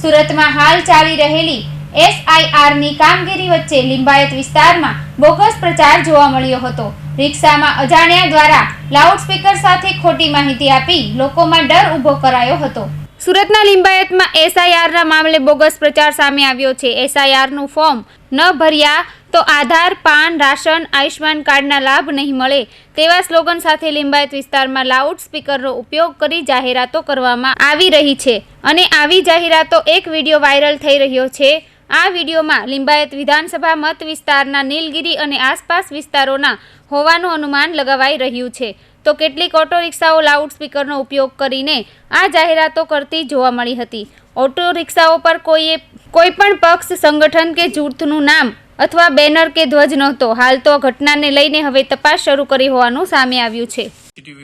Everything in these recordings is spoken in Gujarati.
સુરતમાં હાલ ચાલી રહેલી એસઆઈઆરની કામગીરી વચ્ચે લિંબાયત વિસ્તારમાં બોગસ પ્રચાર જોવા મળ્યો હતો. રિક્ષામાં અજાણ્યા દ્વારા લાઉડસ્પીકર સાથે ખોટી માહિતી આપી લોકોમાં ડર ઊભો કરાયો હતો. સુરતના લિંબાયતમાં એસઆઈઆરના મામલે બોગસ પ્રચાર સામે આવ્યો છે. એસઆઈઆરનું ફોર્મ ન ભર્યા તો આધાર, પાન, રાશન આયુષ્માન કાર્ડના લાભ નહીં મળે તેવા સ્લોગન સાથે લિંબાયત વિસ્તારમાં લાઉડ સ્પીકરનો ઉપયોગ કરી જાહેરાતો કરવામાં આવી રહી છે. અને આવી જાહેરાતો એક વીડિયો વાયરલ થઈ રહ્યો છે. આ વિડીયોમાં લિંબાયત વિધાનસભા મત વિસ્તારના નીલગિરી અને આસપાસ વિસ્તારોના હોવાનું અનુમાન લગાવાઈ રહ્યું છે. તો કેટલીક ઓટો રિક્ષાઓ લાઉડ સ્પીકરનો ઉપયોગ કરીને આ જાહેરાતો કરતી જોવા મળી હતી. ઓટો રિક્ષાઓ પર કોઈએ, કોઈ પણ પક્ષ, સંગઠન કે જૂથનું નામ અથવા બેનર કે ધ્વજ નહોતો. હાલ તો ઘટનાને લઈને હવે તપાસ શરૂ કરી હોવાનું સામે આવ્યું છે.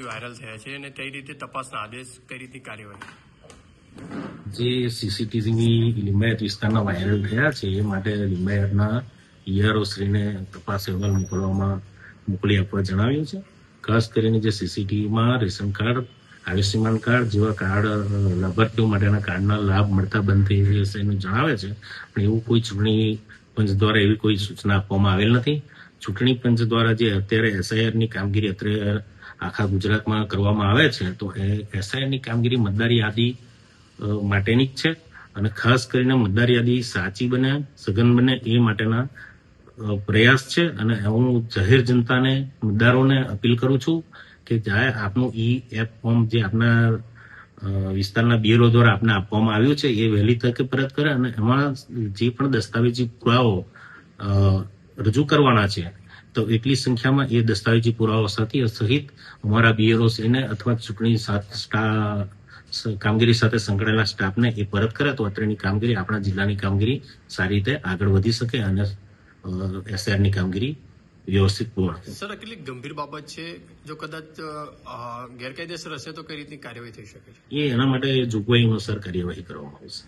વાયરલ થયા છે અને કઈ રીતે તપાસના આદેશ, કઈ રીતની કાર્યવાહી? જે સીસીટીવીની લિંબાયત વિસ્તારના વાયરલ થયા છે, એ માટે લિંબાયતના ઈઆરઓ શ્રીને તપાસ અહેવાલ મોકલવામાં મોકલી આપવા જણાવ્યું છે. ખાસ કરીને જે સીસીટીવીમાં રેશન કાર્ડ, આયુષ્યમાન કાર્ડ જેવા કાર્ડ લાભાર્થીઓ માટેના કાર્ડના લાભ મળતા બંધ થઈ જશે એનું જણાવે છે. પણ એવું કોઈ ચૂંટણી પંચ દ્વારા એવી કોઈ સૂચના આપવામાં આવેલ નથી. ચૂંટણી પંચ દ્વારા જે અત્યારે એસઆઈઆરની કામગીરી અત્યારે આખા ગુજરાતમાં કરવામાં આવે છે, તો એ એસઆઈઆરની કામગીરી મતદાર યાદી માટેની જ છે. અને ખાસ કરીને મતદાર યાદી સાચી બને, સઘન બને એ માટેના પ્રયાસ છે. અને હું જાહેર જનતાને, મતદારોને અપીલ કરું છું કે જ્યારે આપનું ઈ એપ ફોર્મ જે આપના વિસ્તારના બીએલઓ દ્વારા આપને આપવામાં આવ્યું છે, એ વહેલી તકે પરત કરે અને એમાં જે પણ દસ્તાવેજી પુરાવો રજૂ કરવાના છે, તો એટલી સંખ્યામાં એ દસ્તાવેજી પુરાવા સાથે સહિત અમારા બીએલઓ એને અથવા ચૂંટણી સ્ટા- કામગીરી સાથે સંકળાયેલા સ્ટાફને એ પરત કરે તો અત્રેની કામગીરી આપણા જિલ્લાની કામગીરી સારી રીતે આગળ વધી શકે અને એસઆરની કામગીરી વ્યવસ્થિત પૂર્ણ સર કેટલી ગંભીર બાબત છે? જો કદાચ ગેરકાયદેસર હશે તો કઈ રીતની કાર્યવાહી થઈ શકે એ એના માટે જોગવાઈ અનુસાર કાર્યવાહી કરવામાં આવશે